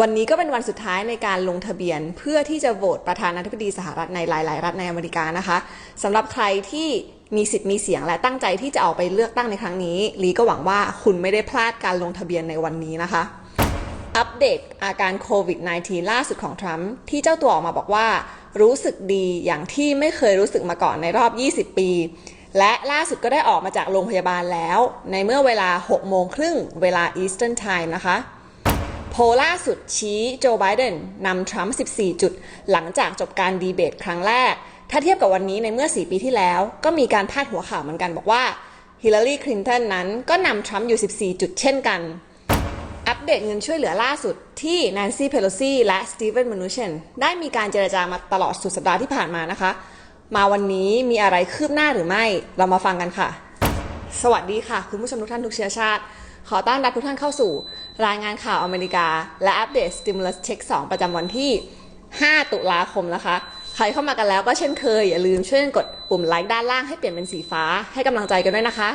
วันนี้ก็เป็นวันสุดท้ายในการลงทะเบียน เพื่อที่จะโหวตประธานาธิบดีสหรัฐในหลาย ๆ รัฐในอเมริกานะคะสำหรับใครที่มีสิทธิ์มีเสียงและตั้งใจที่จะออกไปเลือกตั้งในครั้งนี้ลีก็หวังว่าคุณไม่ได้พลาดการลงทะเบียนในวันนี้นะคะ อัปเดตอาการโควิด -19 ล่าสุดของทรัมป์ที่เจ้าตัวออกมาบอกว่า รู้สึกดีอย่างที่ไม่เคยรู้สึกมาก่อนในรอบ 20 ปี และล่าสุดก็ได้ออกมาจากโรงพยาบาลแล้ว ในเมื่อเวลา 6 โมงครึ่งเวลา Eastern Time นะคะ พล่าสุดชี้โจไบเดนนำทรัมป์ 14 จุด หลังจากจบการดีเบตครั้งแรก ถ้าเทียบกับวันนี้ในเมื่อ 4 ปีที่แล้ว ก็มีการพาดหัวข่าวเหมือนกันบอกว่าฮิลลารีคลินตันนั้นก็นำทรัมป์อยู่ 14 จุดเช่นกัน อัปเดตเงินช่วยเหลือล่าสุดที่แนนซี่เพโลซีและสตีเวนมนูเชนได้มีการเจรจามาตลอดสุดสัปดาห์ที่ผ่านมานะคะ มาวันนี้มีอะไรคืบหน้าหรือไม่เรามาฟังกันค่ะ สวัสดีค่ะ คุณผู้ชมทุกท่านทุกเชื้อชาติ ขอต้อนรับทุกท่านเข้าสู่ รายงานข่าวอเมริกา และอัปเดต Stimulus Check 2 ประจำวันที่ 5 ตุลาคมนะคะ ใครเข้ามากันแล้วก็เช่นเคย อย่าลืมช่วยกดปุ่มไลค์ด้านล่างให้เปลี่ยนเป็นสีฟ้าให้กำลังใจกันด้วยนะคะ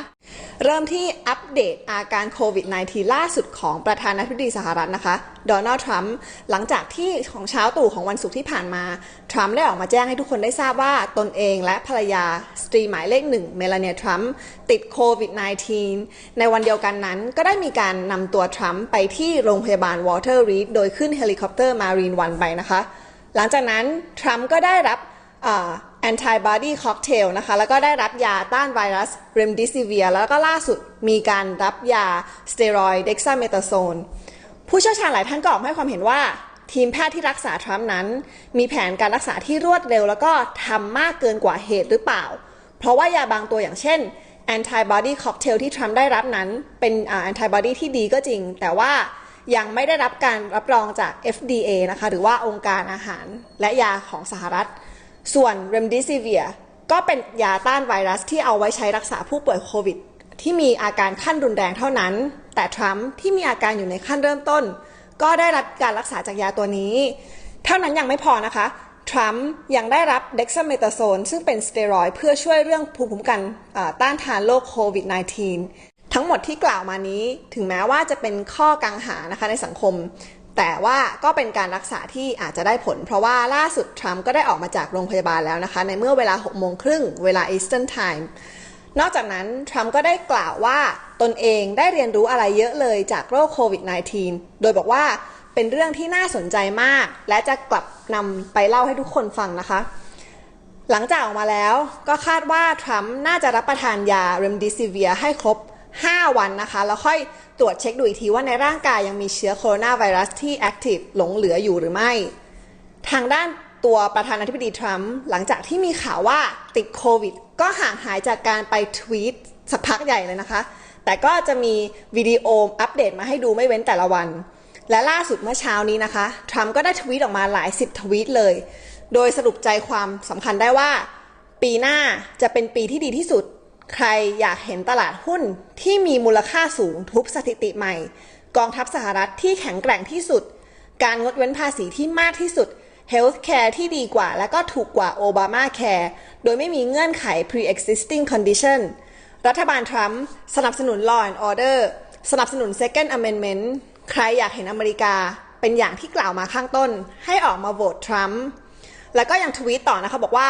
เริ่มที่อัปเดตอาการโควิด -19 ล่าสุดของประธานาธิบดีสหรัฐนะคะ โดนัลด์ทรัมป์หลังจากที่ของเช้าตู่ของวันศุกร์ที่ผ่านมา ทรัมป์ได้ออกมาแจ้งให้ทุกคนได้ทราบว่าตนเองและภรรยาสตรีหมายเลขหนึ่งเมลานีทรัมป์ติดโควิด -19 ในวันเดียวกันนั้นก็ได้มีการนำตัวทรัมป์ไปที่โรงพยาบาลวอเตอร์รีดโดยขึ้นเฮลิคอปเตอร์มารีนวันไปนะคะ หลังจากนั้นทรัมป์ก็ได้รับแอนติบอดีค็อกเทลนะคะแล้วก็ได้รับยาต้านไวรัสเรมดิซิเวียแล้วก็ล่าสุดมีการรับยาสเตียรอยด์เด็กซาเมตาโซนผู้เชี่ยวชาญหลายท่านก็ออกให้ความเห็นว่า ทีมแพทย์ที่รักษาทรัมป์นั้น มีแผนการรักษาที่รวดเร็ว แล้วก็ทำมากเกินกว่าเหตุหรือเปล่า เพราะว่ายาบางตัวอย่างเช่นแอนติบอดีค็อกเทลที่ทรัมป์ได้รับนั้นเป็นแอนติบอดีที่ดีก็จริง แต่ว่า ยังไม่ได้รับการรับรองจาก FDA นะคะหรือว่าองค์การอาหารและยาของสหรัฐ ส่วน Remdesivir ก็เป็นยาต้านไวรัสที่เอาไว้ใช้รักษาผู้ป่วยโควิด ที่มีอาการขั้นรุนแรงเท่านั้น แต่ทรัมป์ที่มีอาการอยู่ในขั้นเริ่มต้น ก็ได้รับการรักษาจากยาตัวนี้ เท่านั้นยังไม่พอนะคะ ทรัมป์ยังได้รับเด็กซาเมตาโซนซึ่งเป็นสเตียรอยเพื่อช่วยเรื่องภูมิคุ้มกันต้านทานโรคโควิด -19 ทั้งหมดที่กล่าวมานี้ถึงแม้ว่าจะเป็นข้อกังขานะคะในสังคม แต่ว่าก็เป็นการรักษาที่อาจจะได้ผล เพราะว่าล่าสุดทรัมป์ก็ได้ออกมาจากโรงพยาบาลแล้วนะคะ ในเมื่อเวลา6โมงครึ่งเวลา Eastern Time นอกจากนั้น ทรัมป์ก็ได้กล่าวว่าตนเองได้เรียนรู้อะไรเยอะเลยจากโรคโควิด -19 โดยบอกว่าเป็นเรื่องที่น่าสนใจมาก และจะกลับนำไปเล่าให้ทุกคนฟังนะคะ หลังจากออกมาแล้วก็คาดว่า ทรัมป์น่าจะรับประทานยาเรมดิซิเวียให้ครบ 5 วันนะคะ แล้วค่อยตรวจเช็คดูอีกทีว่าในร่างกายยังมีเชื้อโคโรนาไวรัสที่แอคทีฟหลงเหลืออยู่หรือไม่ ทางด้านตัวประธานาธิบดีทรัมป์หลังจากที่มีข่าวว่าติดโควิด ก็ห่างหายจากการไปทวีตสักพักใหญ่เลยนะคะ แต่ก็จะมีวิดีโออัปเดตมาให้ดูไม่เว้นแต่ละวัน และล่าสุดเมื่อเช้านี้นะคะทรัมป์ก็ได้ทวีตออกมาหลายสิบทวีตเลย โดยสรุปใจความสำคัญได้ว่า ปีหน้าจะเป็นปีที่ดีที่สุด ใครอยากเห็นตลาดหุ้นที่มีมูลค่าสูงทุบสถิติใหม่ กองทัพสหรัฐที่แข็งแกร่งที่สุด การงดเว้นภาษีที่มากที่สุด Health Care ที่ดีกว่าและก็ถูกกว่า Obama Care โดยไม่มีเงื่อนไข pre-existing condition รัฐบาลทรัมป์สนับสนุน Law and Order สนับสนุน Second Amendment ใครอยากเห็นอเมริกา เป็นอย่างที่กล่าวมาข้างต้น ให้ออกมาโหวตทรัมป์แล้วก็ยังทวีตต่อนะคะบอกว่า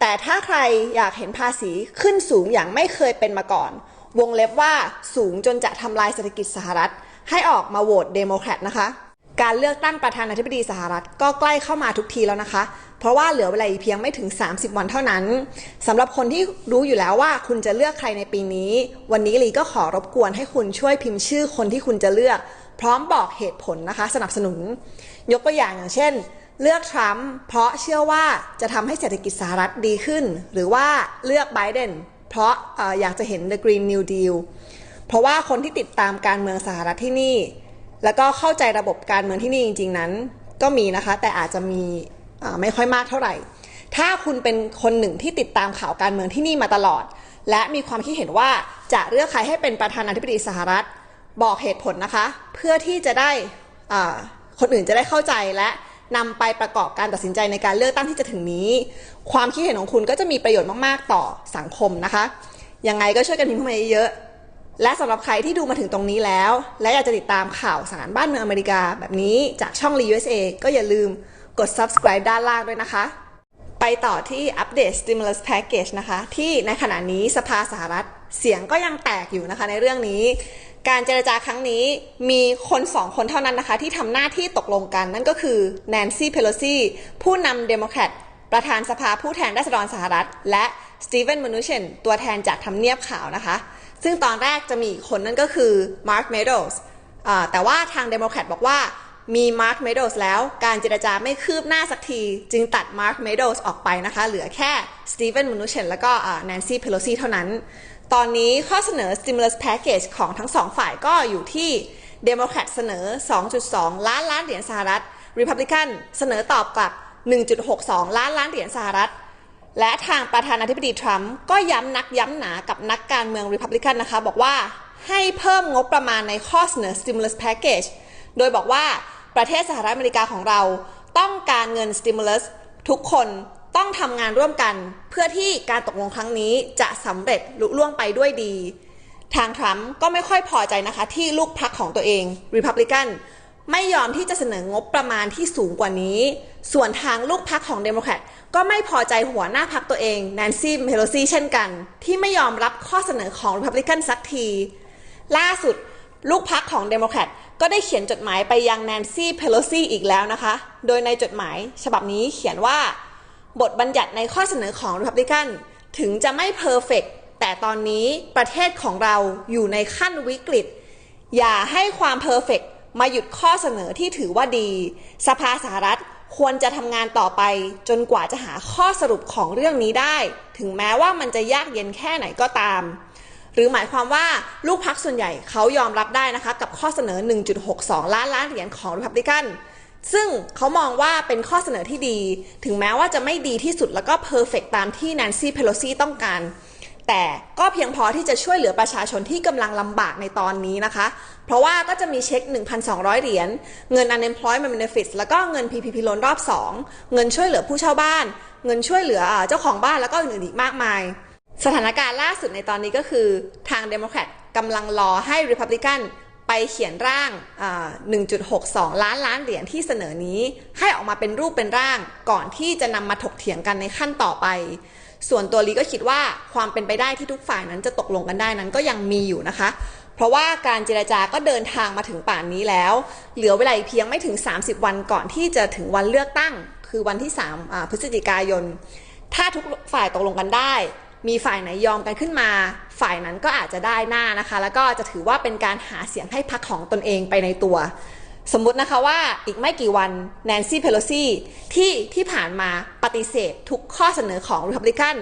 แต่ถ้าใครอยากเห็นภาษีขึ้นสูงอย่างไม่เคยเป็นมาก่อน วงเล็บว่าสูงจนจะทำลายเศรษฐกิจสหรัฐ ให้ออกมาโหวตเดโมแครตนะคะ การเลือกตั้งประธานาธิบดีสหรัฐก็ใกล้เข้ามาทุกทีแล้วนะคะ เพราะว่าเหลือเวลาอีกเพียงไม่ถึง 30 วันเท่านั้นสำหรับคนที่รู้อยู่แล้วว่าคุณจะเลือกใครในปีนี้ วันนี้ลีก็ขอรบกวนให้คุณช่วยพิมพ์ชื่อคนที่คุณจะเลือก พร้อมบอกเหตุผลนะคะ สนับสนุน ยกตัวอย่างอย่างเช่น เลือกทรัมป์เพราะเชื่อว่าจะทำให้เศรษฐกิจสหรัฐดีขึ้น หรือว่าเลือกไบเดนเพราะออยากจะเห็น The Green New Deal เพราะว่าคนที่ติดตามการเมืองสหรัฐที่นี่ แล้วก็เข้าใจระบบการเมืองที่นี่จริง ๆ นั้น ก็มีนะคะ แต่อาจจะมีไม่ค่อยมากเท่าไหร่ ถ้าคุณเป็นคนหนึ่งที่ติดตามข่าวการเมืองที่นี่มาตลอด และมีความคิดเห็นว่าจะเลือกใครให้เป็นประธานาธิบดีสหรัฐ บอกเหตุผลนะคะ เพื่อที่จะได้คนอื่นจะได้เข้าใจและ นำไปประกอบการตัดสินใจในการเลือกตั้งที่จะถึงนี้ ความคิดเห็นของคุณก็จะมีประโยชน์มากๆต่อสังคมนะคะ ยังไงก็ช่วยกันพิมพ์เข้ามาเยอะๆ และสำหรับใครที่ดูมาถึงตรงนี้แล้ว และอยากจะติดตามข่าวสารบ้านเมืองอเมริกา แบบนี้จากช่อง l ี USA ก็อย่าลืมกด subscribe ด้านล่างด้วยนะคะ ไปต่อที่อัปเดต stimulus package นะคะ ที่ในขณะนี้สภาสหรัฐเสียงก็ยังแตกอยู่นะคะในเรื่องนี้การเจรจาครั้งนี้มีคนสองคนเท่านั้นนะคะ ที่ทำหน้าที่ตกลงกัน นั่นก็คือแนนซี่ เพโลซีผู้นำเดโมแครตประธานสภาผู้แทนราษฎรสหรัฐ และสตีเวนมนูเชนตัวแทนจากทำเนียบขาวนะคะ ซึ่งตอนแรกจะมีคนนั่นก็คือมาร์คเมโดสแต่ว่าทางเดโมแครตบอกว่ามีมาร์คเมโดสแล้วการเจรจาไม่คืบหน้าสักที จึงตัดมาร์คเมโดสออกไปนะคะ เหลือแค่สตีเวนมนูเชนแล้วก็แนนซี่เพโลซีเท่านั้น ตอนนี้ข้อเสนอ stimulus package ของทั้งสองฝ่ายก็อยู่ที่เดโมแครตเสนอ 2.2 ล้านล้านเหรียญสหรัฐ Republican เสนอตอบกลับ 1.62 ล้านล้านเหรียญสหรัฐ และทางประธานาธิบดีทรัมป์ก็ย้ำนักย้ำหนากับนักการเมือง Republican นะคะ บอกว่าให้เพิ่มงบประมาณในข้อเสนอ stimulus package โดยบอกว่าประเทศสหรัฐอเมริกาของเราต้องการเงิน stimulus ทุกคน ต้องทำงานร่วมกัน เพื่อที่การตกลงครั้งนี้จะสำเร็จลุล่วงไปด้วยดี ทางทรัมป์ก็ไม่ค่อยพอใจนะคะ ที่ลูกพรรคของตัวเอง Republican ไม่ยอมที่จะเสนองบประมาณที่สูงกว่านี้ ส่วนทางลูกพรรคของเดโมแครตก็ไม่พอใจหัวหน้าพรรคตัวเองแนนซี่เพโลซีเช่นกัน ที่ไม่ยอมรับข้อเสนอของ Republican สักที ล่าสุดลูกพรรคของเดโมแครตก็ได้เขียนจดหมายไปยังแนนซี่เพโลซีอีกแล้วนะคะ โดยในจดหมายฉบับนี้เขียนว่า บทบัญญัติในข้อเสนอของ Republican ถึงจะไม่เพอร์เฟกแต่ตอนนี้ประเทศของเราอยู่ในขั้นวิกฤต อย่าให้ความเพอร์เฟกมาหยุดข้อเสนอที่ถือว่าดี สภาสหรัฐควรจะทำงานต่อไป จนกว่าจะหาข้อสรุปของเรื่องนี้ได้ ถึงแม้ว่ามันจะยากเย็นแค่ไหนก็ตาม หรือหมายความว่าลูกพักส่วนใหญ่เขายอมรับได้นะคะ กับข้อเสนอ 1.62 ล้านล้านเหรียญของ Republican ซึ่งเขามองว่าเป็นข้อเสนอที่ดี ถึงแม้ว่าจะไม่ดีที่สุดแล้วก็เพอร์เฟกตามที่แนนซี่เพโลซีต้องการ แต่ก็เพียงพอที่จะช่วยเหลือประชาชนที่กำลังลำบากในตอนนี้นะคะ เพราะว่าก็จะมีเช็ค 1,200 เหรียญ เงิน unemployment benefits แล้วก็เงิน PPP loan รอบ 2 เงินช่วยเหลือผู้เช่าบ้าน เงินช่วยเหลือเจ้าของบ้านแล้วก็อื่นๆอีกมากมาย สถานการณ์ล่าสุดในตอนนี้ก็คือทางเดโมแครตกำลังรอให้ Republican ไปเขียนร่าง 1.62 ล้านล้านเหรียญที่เสนอนี้ ให้ออกมาเป็นรูปเป็นร่างก่อนที่จะนำมาถกเถียงกันในขั้นต่อไป ส่วนตัวลีก็คิดว่าความเป็นไปได้ที่ทุกฝ่ายนั้นจะตกลงกันได้นั้นก็ยังมีอยู่นะคะ เพราะว่าการเจรจาก็เดินทางมาถึงป่านนี้แล้ว เหลือเวลาเพียงไม่ถึง 30 วันก่อนที่จะถึงวันเลือกตั้ง คือวันที่ 3 พฤศจิกายน ถ้าทุกฝ่ายตกลงกันได้ มีฝ่ายไหนยอมกันขึ้นมา ฝ่ายนั้นก็อาจจะได้หน้านะคะ แล้วก็จะถือว่าเป็นการหาเสียงให้พรรคของตนเองไปในตัว สมมุตินะคะว่าอีกไม่กี่วันแนนซี่เพโลซีที่ที่ผ่านมาปฏิเสธทุกข้อเสนอของ Republican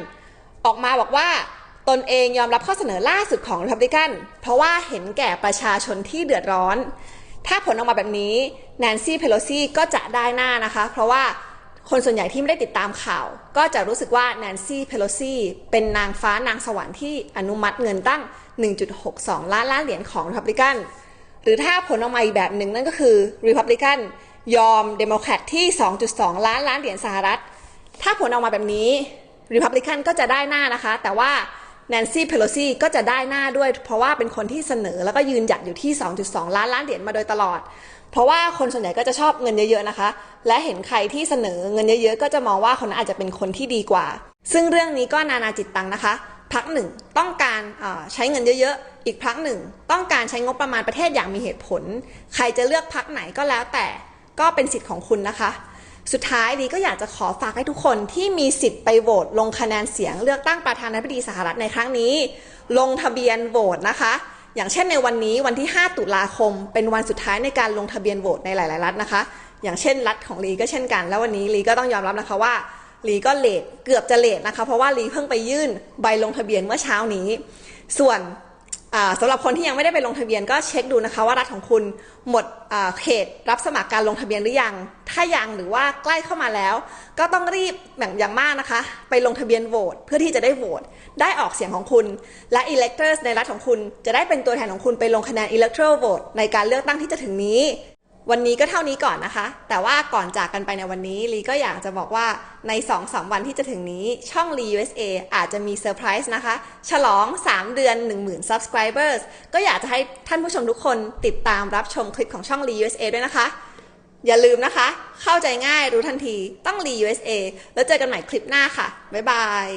ออกมาบอกว่าตนเองยอมรับข้อเสนอล่าสุดของ Republican เพราะว่าเห็นแก่ประชาชนที่เดือดร้อน ถ้าผลออกมาแบบนี้แนนซี่เพโลซีก็จะได้หน้านะคะ เพราะว่า คนส่วนใหญ่ที่ไม่ได้ติดตามข่าว ก็จะรู้สึกว่าแนนซี่เพโลซีเป็นนางฟ้านางสวรรค์ที่อนุมัติเงินตั้ง 1.62 ล้านล้านเหรียญของ Republican หรือถ้าผลออกมาอีกแบบหนึ่งนั่นก็คือ Republican ยอมเดโมแครตที่ 2.2 ล้านล้านเหรียญสหรัฐ ถ้าผลออกมาแบบนี้ Republican ก็จะได้หน้านะคะ แต่ว่าแนนซี่เพโลซีก็จะได้หน้าด้วย เพราะว่าเป็นคนที่เสนอแล้วก็ยืนหยัดอยู่ที่ 2.2 ล้านล้านเหรียญมาโดยตลอด เพราะว่าคนส่วนใหญ่ก็จะชอบเงินเยอะๆนะคะ และเห็นใครที่เสนอเงินเยอะๆ ก็จะมองว่าคนนั้นอาจจะเป็นคนที่ดีกว่า ซึ่งเรื่องนี้ก็นานาจิตตังนะคะพักหนึ่งต้องการใช้เงินเยอะๆ อีกพักหนึ่งต้องการใช้งบประมาณประเทศอย่างมีเหตุผล ใครจะเลือกพักไหนก็แล้วแต่ก็เป็นสิทธิ์ของคุณนะคะ สุดท้ายดีก็อยากจะขอฝากให้ทุกคนที่มีสิทธิ์ไปโหวตลงคะแนนเสียงเลือกตั้งประธานาธิบดีสหรัฐในครั้งนี้ ลงทะเบียนโหวตนะคะ อย่างเช่นในวันนี้วันที่ 5 ตุลาคม เป็นวันสุดท้ายในการลงทะเบียนโหวตในหลาย ๆ รัฐนะคะ อย่างเช่นรัฐของลีก็เช่นกัน แล้ววันนี้ลีก็ต้องยอมรับนะคะว่าลีก็เลทเกือบจะเลทนะคะ เพราะว่าลีเพิ่งไปยื่นใบลงทะเบียนเมื่อเช้านี้ ส่วน สำหรับคนที่ยังไม่ได้ไปลงทะเบียนก็เช็คดูนะคะว่ารัฐของคุณหมดเขตรับสมัครการลงทะเบียนหรือยัง ถ้ายังหรือว่าใกล้เข้ามาแล้ว ก็ต้องรีบแบบอย่างมากนะคะ ไปลงทะเบียนโหวตเพื่อที่จะได้โหวตได้ออกเสียงของคุณ และ electors ในรัฐของคุณ จะได้เป็นตัวแทนของคุณไปลงคะแนน electoral vote ในการเลือกตั้งที่จะถึงนี้ วันนี้ก็เท่านี้ก่อนนะคะ แต่ว่าก่อนจากกันไปในวันนี้ลีก็อยากจะบอกว่าใน 2-3 วันที่จะถึงนี้ช่องลี USA อาจจะมีเซอร์ไพรส์นะคะ ฉลอง 3 เดือน 10,000 subscribers ก็อยากจะให้ท่านผู้ชมทุกคนติดตามรับชมคลิปของช่องลี USA ด้วยนะคะ อย่าลืมนะคะ เข้าใจง่ายรู้ทันทีต้องลี USA แล้วเจอกันใหม่คลิปหน้าค่ะ บ๊ายบาย